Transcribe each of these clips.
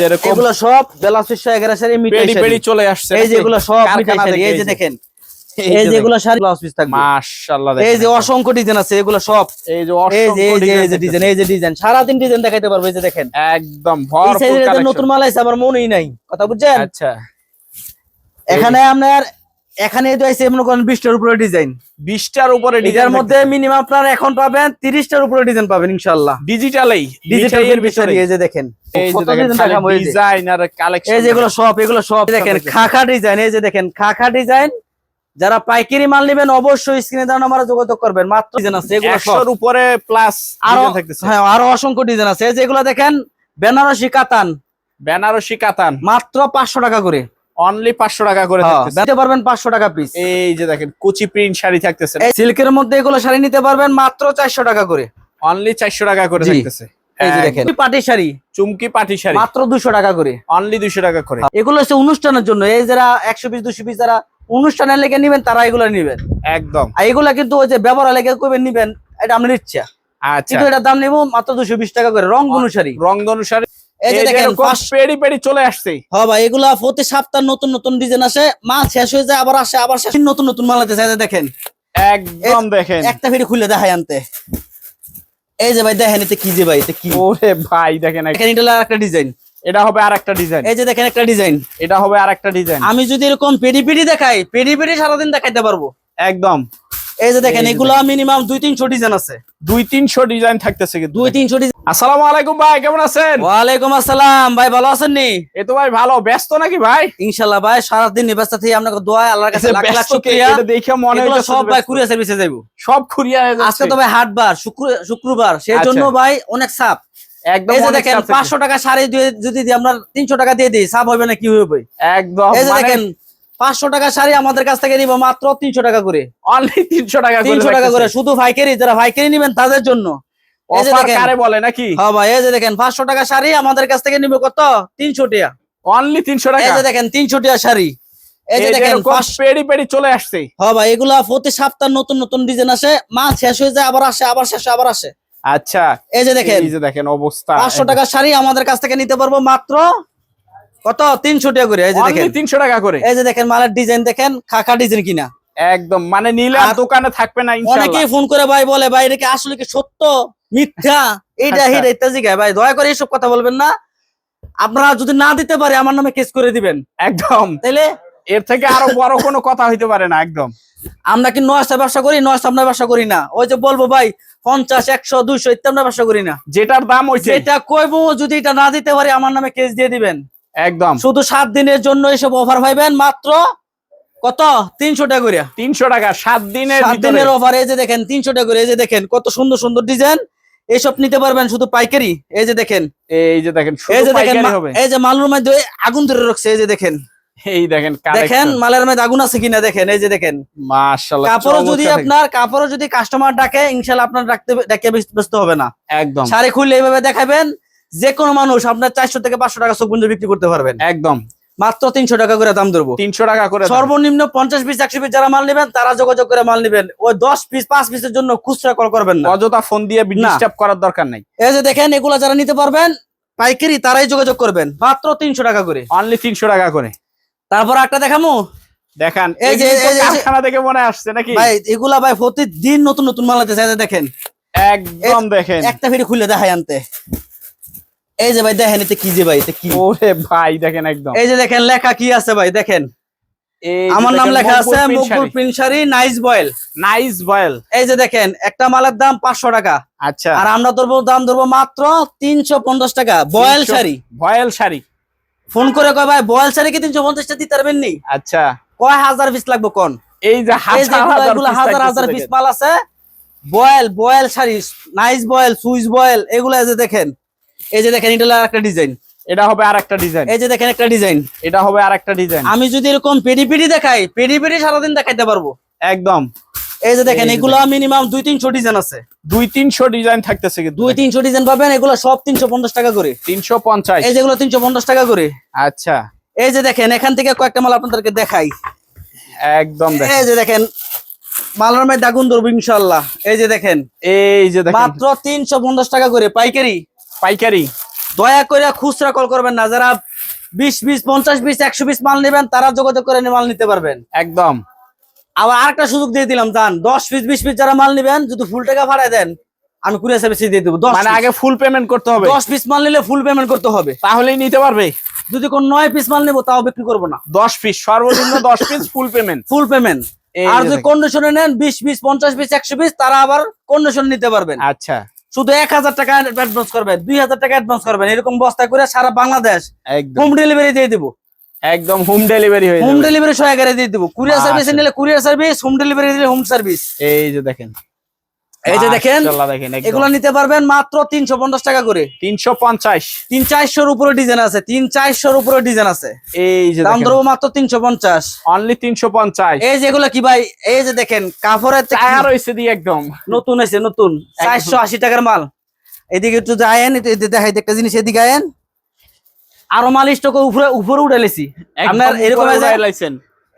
যেরকম এগুলো সব বেলাস ফিস শাড়ি মিঠাই পেডি পেডি চলে আসছে এই যে এগুলো সব মিঠাই শাড়ি? এই যে দেখেন। এই যে এগুলো শাড়ি ব্লাউজ পিস থাকবে। মাশাআল্লাহ এই যে অসংখ্য ডিজাইন আছে এগুলো সব। এই যে এই যে ডিজাইন এই যে ডিজাইন ডিজাইন দেখাইতে পারবে এই যে দেখেন। একদম ভরপুর নতুন মাল আমার মনেই নাই। কথা বুঝছেন? আচ্ছা। এখানে আপনার এখানে তো আছে মনে করেন বিশটার উপরে ডিজাইন 20টার উপরে ডিজাইন মধ্যে মিনিমাম আপনার এখন পাবেন তিরিশটার উপরে ডিজাইন পাবেন ইনশাল্লাহ ডিজিটালেই ডিজিটাল ডিজিটালের ভিতরে। এই যে দেখেন। ডিজাইন আর কালেকশন এই যে এগুলো সব এগুলো সব দেখেন। খাখা ডিজাইন এই যে দেখেন খাখা ডিজাইন যারা পাইকারি মাল নেবেন অবশ্যই স্ক্রিনে দাঁড়ানো আমার যোগাযোগ করবেন। মাত্র ডিজাইন আছে এগুলো সব। 100 উপরে প্লাস আরও হ্যাঁ আরও অসংখ্য ডিজাইন আছে। এই যে এগুলো দেখেন বেনারসি কাতান। বেনারসি কাতান। মাত্র পাঁচশো টাকা করে। অনলি 500 টাকা করে হ্যাঁ, থাকতেছে। নিতে পারবেন পাঁচশো টাকা পিস এই যে দেখেন কুচি প্রিন্ট শাড়ি থাকতেছে সিল্কের মধ্যে এগুলো শাড়ি নিতে পারবেন মাত্র চারশো টাকা করে। অনলি 400 টাকা করে জি। থাকতেছে। এই যে দেখেন। পাটি শাড়ি। চুমকি পাটি শাড়ি। মাত্র দুশো টাকা করে। অনলি 200 টাকা করে। এগুলো হচ্ছে অনুষ্ঠানের জন্য। এই যারা একশো পিস দুশো পিস যারা অনুষ্ঠানের লেগে নিবেন তারা এগুলো নিবেন। একদম। এগুলা কিন্তু ওই যে ব্যবহার লেগে করবেন নিবেন এটা আপনার ইচ্ছা আচ্ছা। কিন্তু দাম নিবো মাত্র দুশো বিশ টাকা করে। রং অনুসারী রংধনু শাড়ি। এই যে দেখেন পেড়ি পেড়ি চলে আসছে। হ্যাঁ ভাই এগুলা প্রতি সপ্তাহ নতুন নতুন ডিজাইন আসে মাল শেষ হয়ে যায় আবার আসে আবার শেষ। নতুন নতুন মাল আছে দেখেন। একদম দেখেন। একটা ফিরে খুলে দেখাই আনতে। এই যে ভাই দেখেন এতে কি যে ভাই কি? ওরে ভাই দেখেন এক- দেখেন এটা হলো ডিজাইন। এটা হবে আর একটা ডিজাইন। এই যে দেখেন একটা ডিজাইন। এটা হবে আর একটা ডিজাইন। আমি যদি এরকম পেডি পেডি দেখাই পেডি পেডি সারাদিন দেখাইতে পারব। একদম। এই যে দেখেন এগুলা মিনিমাম দুই তিনশো ডিজাইন আছে। দুই তিনশো ডিজাইন থাকতেছে দুই তিনশো ডিজাইন আসসালামু আলাইকুম ভাই কেমন আছেন? ওয়ালাইকুম আসসালাম। ভাই ভালো আছেন নি? এ তো ভাই ভালো। ব্যস্ত নাকি ভাই? ইনশাল্লাহ ভাই সারাদিন ব্যস্ত থেকে আপনাকে দোয়া আল্লাহর কাছে লাখ লাখ শুকরিয়া। এটা দেখে মনে এগুলো সব ভাই। কুরিয়ার সার্ভিসে যাইবো। সব হয়ে আজকে তো ভাই হাটবার শুক্র শুক্রবার। সেই আচ্ছা। জন্য ভাই অনেক সাপ। একদম এই যে দেখেন চাপ থাকতেছে। পাঁচশো টাকা শাড়ি দিয়ে যদি দিই, আমরা তিনশো টাকা দিয়ে দিই সাপ হবে না কি হবে? একদম এই যে মানে দেখেন পাঁচশো টাকা শাড়ি আমাদের কাছ থেকে নিব মাত্র তিনশো টাকা করে। অনলি তিনশো টাকা তিনশো টাকা করে শুধু ভাইকারি যারা ভাইকারি নিবেন তাদের জন্য। বলে নাকি? হ্যাঁ ভাই এই যে দেখেন পাঁচশো টাকা শাড়ি আমাদের কাছ থেকে নিবে কত? তিনশো অনলি তিনশো টাকা? এই যে দেখেন তিনশো টাকা শাড়ি। এই যে দেখেন এরকম পাঁচ- পেড়ি পেড়ি চলে আসছে। হ্যাঁ ভাই এগুলা প্রতি সপ্তাহ নতুন নতুন ডিজাইন আসে। মাল শেষ হয়ে যায় আবার আসে আবার শেষ আবার আসে। আচ্ছা এই যে দেখেন এই যে দেখেন অবস্থা। পাঁচশো টাকা শাড়ি আমাদের কাছ থেকে নিতে পারব মাত্র কত? তিনশো টাকা করে এই যে দেখেন। তিনশো টাকা করে। এই যে দেখেন মালের ডিজাইন দেখেন খাখা ডিজাইন কিনা। একদম মানে নিলে দোকানে থাকবে না অনেকেই ফোন করে ভাই বলে ভাই এটা কি আসলে কি সত্য মিথ্যা? এইটা আচ্ছা। হিটা ইত্যাদি ভাই দয়া করে এইসব কথা বলবেন না। আপনারা যদি না দিতে পারে আমার নামে কেস করে দিবেন। একদম। তাইলে? এর থেকে আরও বড় কোনো কথা হইতে পারে না একদম। আমরা কি নয়টা ব্যবসা করি নয়টা আমরা ব্যবসা করি না? ওই যে বলব ভাই পঞ্চাশ একশো দুইশো ইত্যাদি আমরা ব্যবসা করি না। যেটার দাম হইছে। যেটা কইবো যদি এটা না দিতে পারি আমার নামে কেস দিয়ে দিবেন। একদম। শুধু সাত দিনের জন্য এসব অফার পাইবেন মাত্র কত? তিনশো টাকা করে তিনশো টাকা সাত দিনের সাত দিনের অফার এই যে দেখেন তিনশো টাকা করে এই যে দেখেন কত সুন্দর সুন্দর ডিজাইন এইসব নিতে পারবেন শুধু পাইকারি এই যে দেখেন। এই যে দেখেন এই যে দেখেন এই যে মালুর মধ্যে আগুন ধরে রাখছে এই যে দেখেন। এই দেখেন দেখেন মালের মধ্যে আগুন আছে কিনা দেখেন এই যে দেখেন। মাশাআল্লাহ কাপড়ও যদি আপনার কাপড়ও যদি কাস্টমার ডাকে ইনশাল্লাহ আপনার ডাকতে ডাকে ব্যস্ত হবে না। একদম। শাড়ি খুললে এইভাবে দেখাবেন যে কোনো মানুষ আপনার চারশো থেকে পাঁচশো টাকা চোখ বুঝে বিক্রি করতে পারবেন। একদম। মাত্র তিনশো টাকা করে দাম ধরবো। তিনশো টাকা করে সর্বনিম্ন পঞ্চাশ পিস একশো পিস যারা মাল নেবেন তারা যোগাযোগ করে মাল নেবেন। ওই দশ পিস পাঁচ পিসের জন্য খুচরা কল করবেন না। অযথা ফোন দিয়ে ডিস্টার্ব করার দরকার নাই। এই যে দেখেন এগুলা যারা নিতে পারবেন পাইকারি তারাই যোগাযোগ করবেন। মাত্র তিনশো টাকা করে। অনলি তিনশো টাকা করে। তারপর একটা দেখামু? দেখান। এই যে- কারখানা থেকে মনে আসছে নাকি? ভাই এগুলা ভাই প্রতিদিন নতুন নতুন মাল আছে দেখেন। একদম দেখেন। একটা ফিরে খুলে দেখায় আনতে। এই যে ভাই দেখেন এতে কি যে ভাই এতে কি? ওরে ভাই দেখেন একদম। এই যে দেখেন লেখা কি আছে ভাই দেখেন। আমার নাম লেখা আছে মকবুল পিনসারি নাইস বয়েল। Nice voile. এই যে দেখেন একটা মালের দাম পাঁচশো টাকা। আচ্ছা। আর আমরা ধরবো দাম ধরবো মাত্র তিনশো পঞ্চাশ টাকা। Voile sari. Voile sari. Phone করে কয় ভাই বয়েল শাড়ি কি তিনশো পঞ্চাশটা দিতে পারবেন নি? আচ্ছা। কয় হাজার পিস লাগবে কোন? এই যে হাজার হাজার হাজার পিস মাল আছে। Voile voile sari nice voile Swiss voile এগুলা এই যে দেখেন। এই যে দেখেন এটা একটা ডিজাইন এটা হবে আর একটা ডিজাইন এই যে দেখেন একটা ডিজাইন এটা হবে আর একটা ডিজাইন আমি যদি এরকম পেডি পেডি দেখাই পেডি পেডি সারাদিন দেখাইতে পারব। একদম। এই যে দেখেন এগুলা মিনিমাম দুই তিনশো ডিজাইন আছে। দুই তিনশো ডিজাইন থাকতেছে দুই তিনশো ডিজাইন পাবেন এগুলো সব তিনশো পঞ্চাশ টাকা করে। তিনশো পঞ্চাশ। এই যেগুলো তিনশো পঞ্চাশ টাকা করে। আচ্ছা। এই যে দেখেন এখান থেকে কয়েকটা মাল আপনাদেরকে দেখাই। একদম এই যে দেখেন মালার আগুন ধরবো ইনশাল্লাহ এই যে দেখেন এই যে দেখেন। মাত্র তিনশো পঞ্চাশ টাকা করে পাইকারি। পাইকারি। দয়া করে খুচরা কল করবেন না যারা বিশ বিশ পঞ্চাশ বিশ একশো বিশ মাল নেবেন তারা যোগাযোগ করে মাল নিতে পারবেন। একদম। আবার আরেকটা সুযোগ দিয়ে দিলাম জান দশ পিস বিশ পিস যারা মাল নেবেন যদি ফুল টাকা ভাড়ায় দেন আমি কুরিয়ার সার্ভিসে দিয়ে দেবো মানে আগে ফুল পেমেন্ট করতে হবে। দশ পিস মাল নিলে ফুল পেমেন্ট করতে হবে। তাহলেই নিতে পারবে। যদি কোন নয় পিস মাল নেব তাও বিক্রি করব না। দশ পিস সর্বনিম্ন দশ piece full payment full payment আর যদি কন্ডিশনে নেন বিশ পিস পঞ্চাশ পিস একশো পিস তারা আবার কন্ডিশন নিতে পারবেন। আচ্ছা। শুধু এক হাজার টাকা অ্যাডভান্স করবেন দুই হাজার টাকা অ্যাডভান্স করবেন এরকম বস্তা করে সারা বাংলাদেশ একদম। হোম ডেলিভারি দিয়ে দিব। একদম হোম ডেলিভারি হয়ে হোম ডেলিভারি সহায়কারে দিয়ে দিব। কুরিয়ার সার্ভিস আচ্ছা। নিলে কুরিয়ার সার্ভিস হোম ডেলিভারি দিলে হোম সার্ভিস এই যে দেখেন। এই যে দেখেন এগুলো নিতে পারবেন মাত্র তিনশো পঞ্চাশ টাকা করে। তিনশো পঞ্চাশ। তিন চারশোর উপরে ডিজাইন আছে তিন চারশোর উপরে ডিজাইন আছে। এই যে দাম ধরবো মাত্র তিনশো পঞ্চাশ। অনলি তিনশো পঞ্চাশ। এই যে এগুলো কি ভাই? এই যে দেখেন কাপড়ের টায়ার হয়েছে দিয়ে একদম। নতুন আছে নতুন। চারশো আশি টাকার মাল। এদিকে একটু যায়েন দেখাই একটা জিনিস এদিকে আয়েন। আরও মাল স্টক উপরে উপরে উঠাইলেছি। আপনার এরকম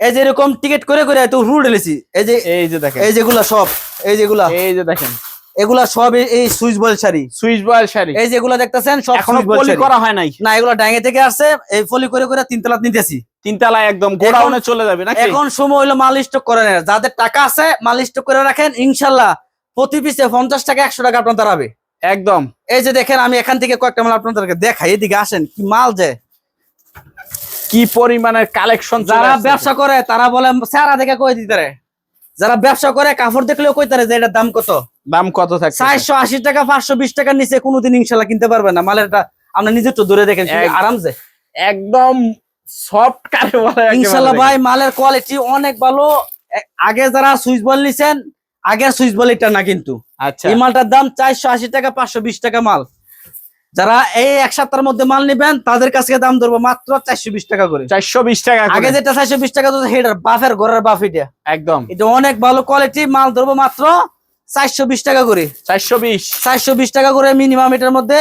এই যে- এরকম টিকিট করে করে তো উপরে উঠাইলেছি এই যে এই যে দেখেন। এই যেগুলা সব এই যেগুলা। এই যে দেখেন। এগুলা সব এই- Swiss voile sari. Swiss voile sari. এই যেগুলা দেখতেছেন সব এখনও পলি করা হয় নাই। না এগুলা ডাঙ্গে থেকে আসছে এই ফলি করে করে তিন তলাত নিতেছি। তিনতলায় একদম গোডাউনে চলে যাবে নাকি? এখন সময় হলো মাল স্টক করে নেন যাদের টাকা আছে মাল স্টক করে রাখেন ইনশাল্লাহ প্রতি পিসে পঞ্চাশ টাকা একশো টাকা আপনার দাঁড়াবে। একদম। এই যে দেখেন আমি এখান থেকে কয়েকটা মাল আপনাদেরকে দেখাই এদিকে আসেন কি মাল যে। কি পরিমাণের কালেকশন যারা ব্যবসা করে তারা বলে সারা দেখে কই দিতে রে। যারা ব্যবসা করে কাপড় দেখলেও কইতারে যে এটার দাম কত? দাম কত থাকে চারশো আশি টাকা পাঁচশো বিশ টাকার নিচে কোনোদিন ইনশাল্লাহ কিনতে পারবে না। মালের এটা আপনি নিজে একটু দূরে দেখেন আরামসে। একদম সফট কারে বলে ইনশাল্লাহ ভাই মালের কোয়ালিটি অনেক ভালো। আগে যারা সুইচ বল নিছেন আগের সুইচ বল এটা না কিন্তু। আচ্ছা। এই মালটার দাম চারশো আশি টাকা পাঁচশো বিশ টাকা মাল। যারা এই এক সপ্তাহের মধ্যে মাল নিবেন তাদের কাছে দাম ধরবো মাত্র চারশো বিশ টাকা করে। চারশো বিশ টাকা। আগে যেটা চারশো বিশ টাকা হেডার বাফের ঘরের বাফ এটা। একদম। এটা অনেক ভালো কোয়ালিটি মাল ধরবো মাত্র চারশো বিশ টাকা করে। চারশো বিশ। চারশো বিশ টাকা করে মিনিমাম এটার মধ্যে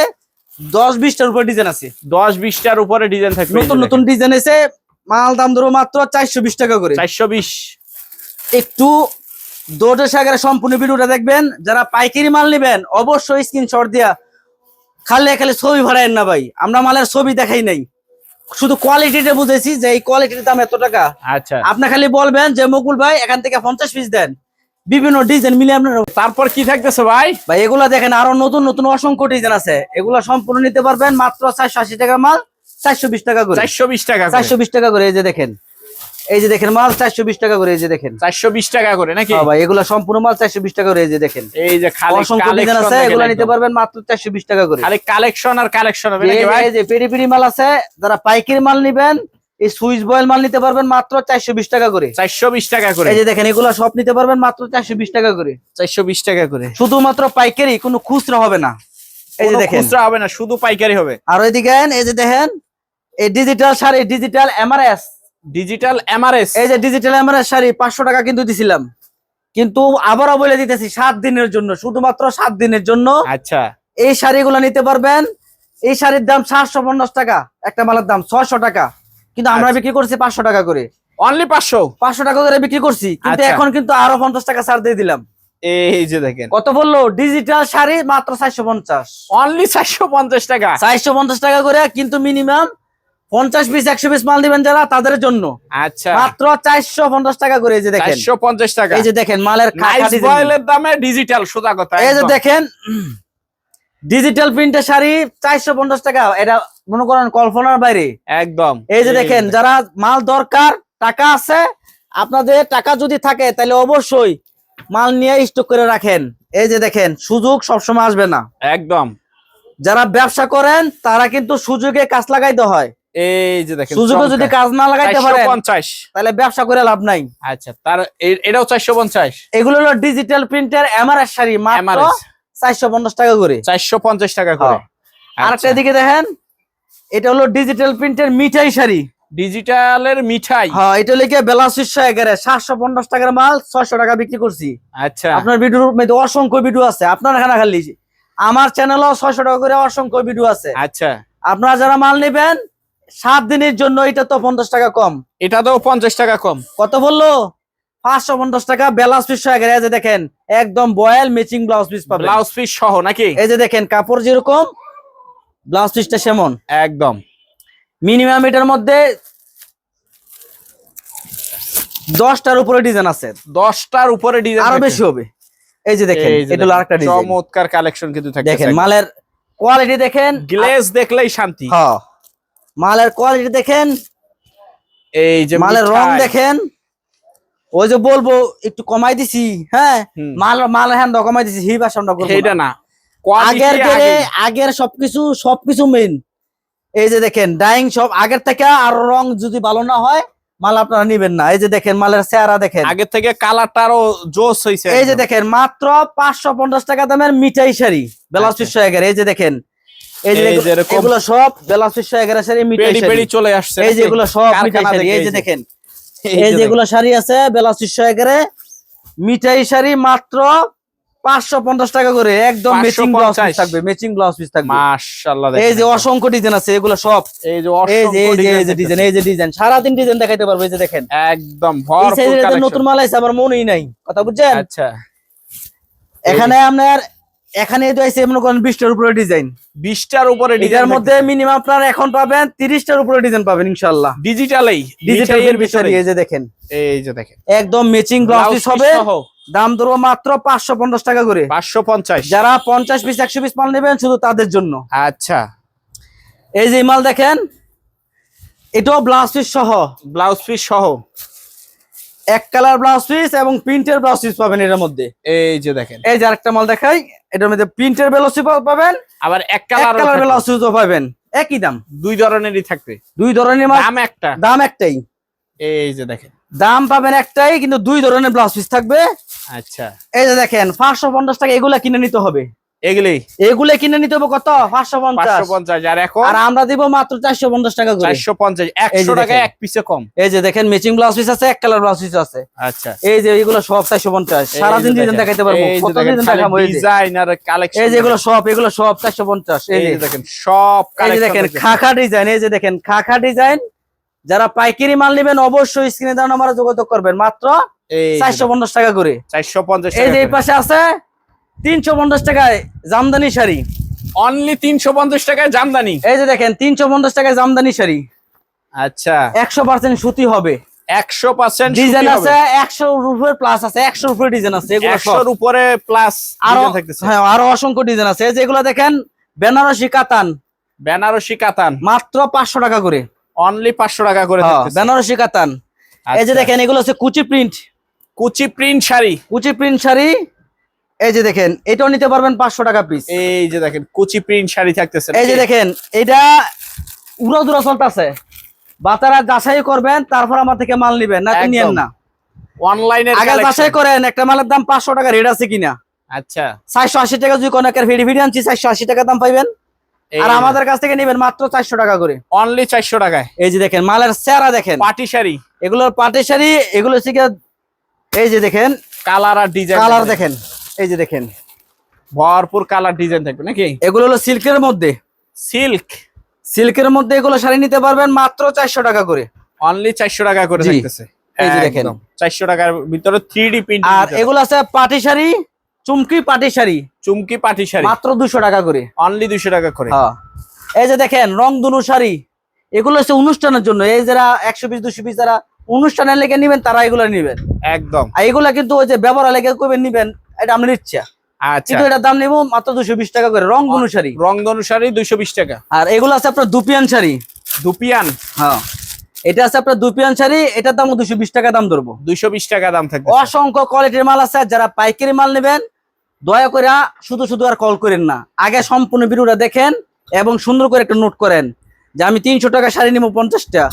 দশ বিশটার উপরে ডিজাইন আছে। দশ বিশটার উপরে ডিজাইন থাকবে নতুন নতুন ডিজাইন এসে মাল দাম ধরবো মাত্র চারশো বিশ টাকা করে। চারশো বিশ। একটু দৌড়ের সাগরে সম্পূর্ণ ভিডিওটা দেখবেন। যারা পাইকারি মাল নেবেন অবশ্যই স্ক্রিনশট দিয়া খালি খালি ছবি ভাড়ায়েন না ভাই। আমরা মালের ছবি দেখাই নাই। শুধু কোয়ালিটিটা বুঝেছি যে এই কোয়ালিটির দাম এত টাকা। আচ্ছা। আপনি খালি বলবেন যে মুকুল ভাই এখান থেকে পঞ্চাশ পিস দেন। বিভিন্ন ডিজাইন মিলে আপনার তারপর কি থাকতেছে ভাই? ভাই এগুলা দেখেন আরও নতুন নতুন অসংখ্য ডিজাইন আছে। এগুলা সম্পূর্ণ নিতে পারবেন মাত্র চারশো আশি টাকা মাল চারশো বিশ টাকা করে। চারশো বিশ টাকা চারশো বিশ টাকা করে এই যে দেখেন। এই যে দেখেন মাল চারশো বিশ টাকা করে এই যে দেখেন। চারশো বিশ টাকা করে নাকি? হ্যাঁ ভাই এগুলা সম্পূর্ণ মাল চারশো বিশ টাকা করে এই যে দেখেন। এই যে খালি অসংখ্য ডিজাইন কালেকশন আছে এগুলা নিতে পারবেন মাত্র চারশো বিশ টাকা করে। খালি কালেকশন আর কালেকশন হবে এই নাকি যে- ভাই? এই যে পেরি পেরি মাল আছে যারা পাইকারি মাল নিবেন এই সুইচ বয়েল মাল নিতে পারবেন মাত্র চারশো বিশ টাকা করে। চারশো বিশ টাকা করে। এই যে দেখেন এগুলা সব নিতে পারবেন মাত্র চারশো বিশ টাকা করে। চারশো বিশ টাকা করে। শুধুমাত্র পাইকারি কোনো খুচরা হবে না। এই যে দেখেন। খুচরা হবে না শুধু পাইকারি হবে। আর ওইদিকে এই যে দেখেন এই digital sari digital M R S digital M R S এই যে ডিজিটাল এমআরএস শাড়ি পাঁচশো টাকা কিন্তু দিছিলাম। কিন্তু আবারও বলে দিতেছি সাত দিনের জন্য শুধুমাত্র সাত দিনের জন্য। আচ্ছা। এই শাড়িগুলো নিতে পারবেন। এই শাড়ির দাম সাতশো পঞ্চাশ টাকা একটা মালের দাম ছয়শো টাকা। কিন্তু আমরা আচ্ছা। বিক্রি করছি পাঁচশো টাকা করে। অনলি পাঁচশো? পাঁচশো টাকা করে বিক্রি করছি কিন্তু আচ্ছা। এখন কিন্তু আরও পঞ্চাশ টাকা ছাড় দিয়ে দিলাম। এই যে দেখেন। কত বলল? ডিজিটাল শাড়ি মাত্র চারশো পঞ্চাশ। অনলি চারশো পঞ্চাশ টাকা। চারশো পঞ্চাশ টাকা করে কিন্তু মিনিমাম পঞ্চাশ পিস একশো পিস মাল দিবেন যারা তাদের জন্য। আচ্ছা। মাত্র চারশো পঞ্চাশ টাকা করে এই যে দেখেন। চারশো পঞ্চাশ টাকা। এই যে দেখেন মালের নাইস দামে ডিজিটাল সোজা কথা এই যে দেখেন ডিজিটাল প্রিন্টের শাড়ি চারশো পঞ্চাশ টাকা। এটা মনে করেন কল্পনার বাইরে। একদম। এই যে দেখেন যারা মাল দরকার টাকা আছে আপনাদের টাকা যদি থাকে তাহলে অবশ্যই মাল নিয়ে স্টক করে রাখেন। এই যে দেখেন সুযোগ সবসময় আসবে না। একদম। যারা ব্যবসা করেন তারা কিন্তু সুযোগে কাজ লাগাইতে হয়। এই যে দেখেন সুযোগে যদি কাজ না লাগাইতে তাহলে ব্যবসা করে লাভ নাই। আচ্ছা তার এটাও চারশো পঞ্চাশ। এগুলো হলো ডিজিটাল প্রিন্টের এমআরএস শাড়ি মাত্র টাকা করে। চারশো পঞ্চাশ টাকা করে। আর একটা দিকে দেখেন এটা হলো ডিজিটাল প্রিন্টের মিঠাই শাড়ি। ডিজিটালের মিঠাই? হ্যাঁ এটা লিখে বেলা শীর্ষ এগারে সাতশো পঞ্চাশ টাকার মাল ছয়শো টাকা বিক্রি করছি। আচ্ছা। আপনার ভিডিওর মধ্যে অসংখ্য ভিডিও আছে। আপনার এখানে খালি আমার চ্যানেলও ছয়শো টাকা করে অসংখ্য ভিডিও আছে। আচ্ছা। আপনারা যারা মাল নেবেন সাত দিনের জন্য এটা তো পঞ্চাশ টাকা কম। এটা তো পঞ্চাশ টাকা কম। কত বলল? পাঁচশো পঞ্চাশ টাকা ব্লাউজ পিস এগারে এই যে দেখেন একদম বয়েল ম্যাচিং ব্লাউজ পিস পাবেন। ব্লাউজ পিস সহ নাকি? এই যে দেখেন কাপড় যেরকম ব্লাউজ পিসটা সেমন। একদম। মিনিমাম এটার মধ্যে দশটার উপরে ডিজাইন আছে। দশটার উপরে ডিজাইন আরও বেশি হবে। এই যে দেখেন এটা হলো আরেকটা চমৎকার কালেকশন কিন্তু থাকছে দেখেন মালের কোয়ালিটি দেখেন গ্লেজ দেখলেই শান্তি। হ্যাঁ। মালের কোয়ালিটি দেখেন। এই যে মালের রং দেখেন। ওই যে বলব একটু কমাই দিছি হ্যাঁ। মাল মালের হ্যান্ড কমাই দিছি হিপ আসামটা করব সেইটা না। আগের গেরে আগেই। আগের সবকিছু সবকিছু মেইন এই যে দেখেন ডাইং সব আগের থেকে আর রং যদি ভালো না হয় মাল আপনারা নিবেন না। এই যে দেখেন মালের চেহারা দেখেন। আগের থেকে কালারটা আরও জোস হয়েছে এই যে দেখেন মাত্র পাঁচশো পঞ্চাশ টাকা দামের মিঠাই শাড়ি বেলাস আচ্ছা। পিসশো এগারো এই যে দেখেন এই যে এগুলো- সব বেলাস পিসশো এগারো শাড়ি। শাড়ি চলে আসছে এই যে সব মিঠাই শাড়ি? এই এই যে যে। দেখেন। এই যেগুলো শাড়ি আছে এগারো শাড়ি মাত্র পাঁচশো পঞ্চাশ টাকা করে। একদম ম্যাচিং ব্লাউজ পিস থাকবে ম্যাচিং ব্লাউজ পিস থাকবে। মাশাআল্লাহ এই যে অসংখ্য ডিজাইন আছে এগুলো সব। এই যে এই যে এই এই যে ডিজাইন এই যে ডিজাইন সারাদিন ডিজাইন দেখাইতে পারব এই যে দেখেন। একদম ভরপুর নতুন মাল আছে আমার মনেই নাই। কথা বুঝছেন? আচ্ছা। এখানে আপনার এখানে আছে মনে করেন বিশটার উপরে ডিজাইন 20টার উপরে এটার ডিজাইন মধ্যে মিনিমাম আপনার এখন পাবেন তিরিশটার উপরে ডিজাইন পাবেন ইনশাল্লাহ ডিজিটালেই ডিজিটাল এর ভিতরে। এই যে দেখেন। এই যে দেখেন। একদম ম্যাচিং ব্লাউজ হবে। দাম ধরবো মাত্র পাঁচশো পঞ্চাশ টাকা করে। 550 যারা পঞ্চাশ পিস একশো পিস মাল নেবেন শুধু তাদের জন্য। আচ্ছা। এই যে মাল দেখেন এটাও ব্লাউজ পিস সহ। ব্লাউজ পিস সহ। এক কালার ব্লাউজ পিস এবং প্রিন্টের ব্লাউজ পিস পাবেন এর মধ্যে। এই যে দেখেন। এই যে আরেকটা মাল দেখাই এটার মধ্যে প্রিন্টের ব্লাউজ পিস পাবেন আবার এক এক কালার কালার ব্লাউজ পিসও পাবেন একই দাম। দুই ধরনেরই থাকবে। দুই ধরনের মাল দাম একটা। দাম একটাই। এই যে দেখেন। দাম পাবেন একটাই কিন্তু দুই ধরনের ব্লাউজ পিস থাকবে। আচ্ছা। এই যে দেখেন পাঁচশো পঞ্চাশ টাকা এগুলা কিনে নিতে হবে। এগুলি এগুলা কিনে নিতে হবে কত পাঁচশো পঞ্চাশ আর এখন আর আমরা দিব মাত্র চারশো পঞ্চাশ টাকা করে চারশো পঞ্চাশ এই একশো যে এক পিসে কম এই যে দেখেন ম্যাচিং ব্লাউজ পিস আছে এক কালার ব্লাউজ পিস আছে আচ্ছা এই যে এগুলো সব চারশো পঞ্চাশ সারাদিন ডিজাইন দেখাইতে পারব কত দেখাবো ডিজাইন আর কালেকশন এই যে এগুলো সব এগুলো সব চারশো পঞ্চাশ এই যে দেখেন সব এই যে দেখেন খাখা ডিজাইন এই যে দেখেন খাখা ডিজাইন যারা পাইকারি মাল নেবেন অবশ্যই স্ক্রিনে দাঁড়ানো আমরা যোগাযোগ করবেন মাত্র চারশো পঞ্চাশ টাকা করে চারশো পঞ্চাশ এই যে এই পাশে আছে তিনশো পঞ্চাশ টাকায় জামদানি শাড়ি। অনলি তিনশো পঞ্চাশ টাকায় জামদানি? এই যে দেখেন তিনশো পঞ্চাশ টাকায় জামদানি শাড়ি। আচ্ছা। একশো পার্সেন্ট সুতি হবে। একশো পার্সেন্ট ডিজাইন আছে একশো উপরে প্লাস আছে উপরে ডিজাইন আছে একশোর উপরে প্লাস আরও হ্যাঁ আরও অসংখ্য ডিজাইন আছে। দেখেন বেনারসি কাতান। বেনারসি কাতান। মাত্র পাঁচশো টাকা করে। অনলি পাঁচশো টাকা করে হ্যাঁ, বেনারসি কাতান। এই যে আচ্ছা। দেখেন এগুলো হচ্ছে কুচি প্রিন্ট কুচি প্রিন্ট শাড়ি। কুচি প্রিন্ট শাড়ি এই যে দেখেন এটাও নিতে পারবেন পাঁচশো টাকা পিস এই যে দেখেন কুচি প্রিন্ট শাড়ি থাকতেছে এই যে দেখেন এটা উড়ো দুরা চলতেছে। বাতারা যাচাই করবেন তারপর আমার থেকে মাল নিবেন না। নিয়েন না। অনলাইনে আগে যাচাই করেন একটা মালের দাম পাঁচশো টাকা রেট আছে কিনা। আচ্ছা। চারশো আশি টাকা যদি কোনো একটা ভিডি ভিডি আনছি চারশো আশি টাকা দাম পাইবেন। আর আমাদের কাছ থেকে নেবেন মাত্র চারশো টাকা করে। অনলি চারশো টাকায়। এই যে দেখেন মালের চেহারা দেখেন। পাটি শাড়ি। এগুলোর পাটের শাড়ি এগুলো হচ্ছে এই যে দেখেন কালার আর ডিজাইন কালার দেখেন। এই যে দেখেন। ভরপুর কালার ডিজাইন থাকবে নাকি? এগুলো হলো সিল্কের মধ্যে। সিল্ক? সিল্কের মধ্যে এগুলো শাড়ি নিতে পারবেন মাত্র চারশো টাকা করে। অনলি চারশো টাকা করে থাকতেছে। এই যে দেখেন। চারশো টাকার ভিতরে থ্রি ডি প্রিন্ট আর এগুলো আছে পাটি শাড়ি চুমকি পাটি শাড়ি। চুমকি পাটি শাড়ি। মাত্র দুশো টাকা করে। অনলি দুশো টাকা করে। হ্যাঁ। এই যে দেখেন রং দুলু শাড়ি। এগুলো হচ্ছে অনুষ্ঠানের জন্য। এই যারা একশো পিস দুশো পিস যারা অনুষ্ঠানের লেগে নিবেন তারা এগুলো নিবেন। একদম। এগুলা কিন্তু ওই যে ব্যবহার লেগে করবেন নিবেন। এটা আপনার ইচ্ছা আচ্ছা। কিন্তু এটার দাম নিবো মাত্র দুশো বিশ টাকা করে রং রংধনু শাড়ি দুইশো বিশ টাকা। আর এগুলো আছে আপনার দুপিয়ান শাড়ি। দুপিয়ান? হ্যাঁ। এটা আছে আপনার দুপিয়ান শাড়ি এটার দাম দুশো বিশ টাকা দাম ধরবো। বিশ টাকা দাম থাকবে। অসংখ্য কোয়ালিটির মাল আছে যারা পাইকারি মাল নেবেন দয়া করে শুধু শুধু আর কল করেন না। আগে সম্পূর্ণ ভিডিওটা দেখেন এবং সুন্দর করে একটা নোট করেন যে আমি তিনশো টাকা শাড়ি নিবো পঞ্চাশটা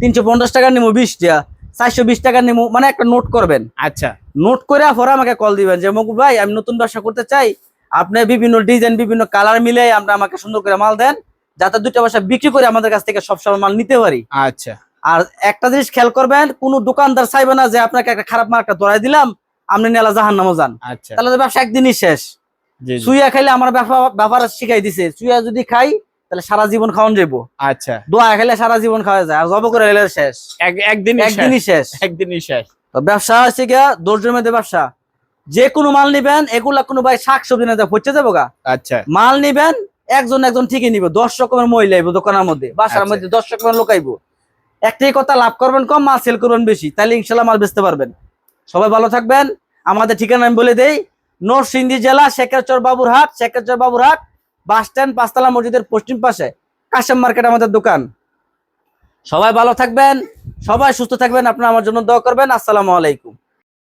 তিনশো পঞ্চাশ টাকা নিবো বিশটা চারশো বিশ টাকা নিবো মানে একটা নোট করবেন। আচ্ছা। নোট করে পরে আমাকে কল দিবেন যে মকুল ভাই আমি নতুন ব্যবসা করতে চাই। আপনি বিভিন্ন ডিজাইন বিভিন্ন কালার মিলে আমরা আমাকে সুন্দর করে মাল দেন যাতে দুটো পয়সা বিক্রি করে আমাদের কাছ থেকে সবসময় মাল নিতে পারি। আচ্ছা। আর একটা জিনিস খেয়াল করবেন কোন দোকানদার চাইবে না যে আপনাকে একটা খারাপ মার্কটা ধরাই দিলাম আপনি নেলা জাহান নামো যান। আচ্ছা। তাহলে তো ব্যবসা একদিনই শেষ। সুইয়া খাইলে আমার ব্যবসা- ব্যাপার শিখাই দিছে। সুইয়া যদি খাই তাহলে সারা জীবন খাওয়ান যাব আচ্ছা। দোয়া খাইলে সারা জীবন খাওয়া যায় আর জব করে শেষ। এক- একদিন একদিনই শেষ। একদিনই শেষ। তো ব্যবসা হচ্ছে গিয়া ধৈর্যের মধ্যে ব্যবসা। যে কোনো মাল নিবেন এগুলা কোনো ভাই শাক সবজি না পচে যাব গা। আচ্ছা। মাল নিবেন একজন একজন ঠিকই নিবে দশ রকমের মহিলা আইবো দোকানের মধ্যে বাসার আচ্ছা। মধ্যে দশ রকমের লোক আইবো। একটাই কথা লাভ করবেন কম মাল সেল করবেন বেশি তাহলে ইনশাল্লাহ মাল বেচতে পারবেন। সবাই ভালো থাকবেন। আমাদের ঠিকানা আমি বলে দেই নরসিংদী জেলা শেখেরচর বাবুরহাট শেখেরচর বাবুরহাট বাস স্ট্যান্ড পাঁচতলা মসজিদের পশ্চিম পাশে কাশেম মার্কেট আমাদের দোকান। সবাই ভালো থাকবেন। সবাই সুস্থ থাকবেন আপনারা আমার জন্য দোয়া করবেন। আসসালামু আলাইকুম।